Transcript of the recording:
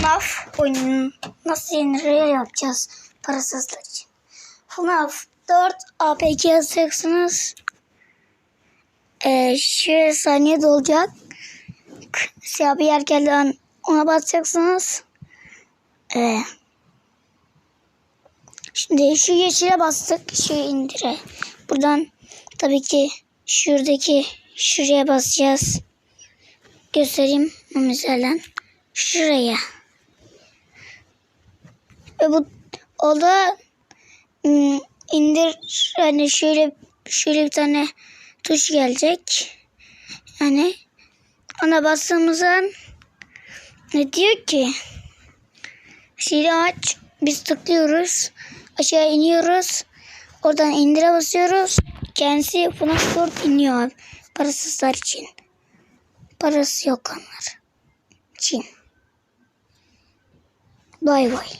FNAF oyununu nasıl yenir yapacağız parasızlar için. FNAF 4 APK yazacaksınız. Ee, şu saniye dolacak. Siyah bir yer geldi ona basacaksınız. Ee, şimdi şu yeşile bastık. Şu indire. Buradan tabii ki şuradaki şuraya basacağız. Göstereyim mesela. Şuraya. Ve bu o da ım, indir hani şöyle şöyle bir tane tuş gelecek. Yani ona bastığımız an ne diyor ki? Şili aç. Biz tıklıyoruz. Aşağı iniyoruz. Oradan indire basıyoruz. Kendisi FNAF 4 iniyor abi. Parasızlar için. Parası yok onlar için. Bay bay.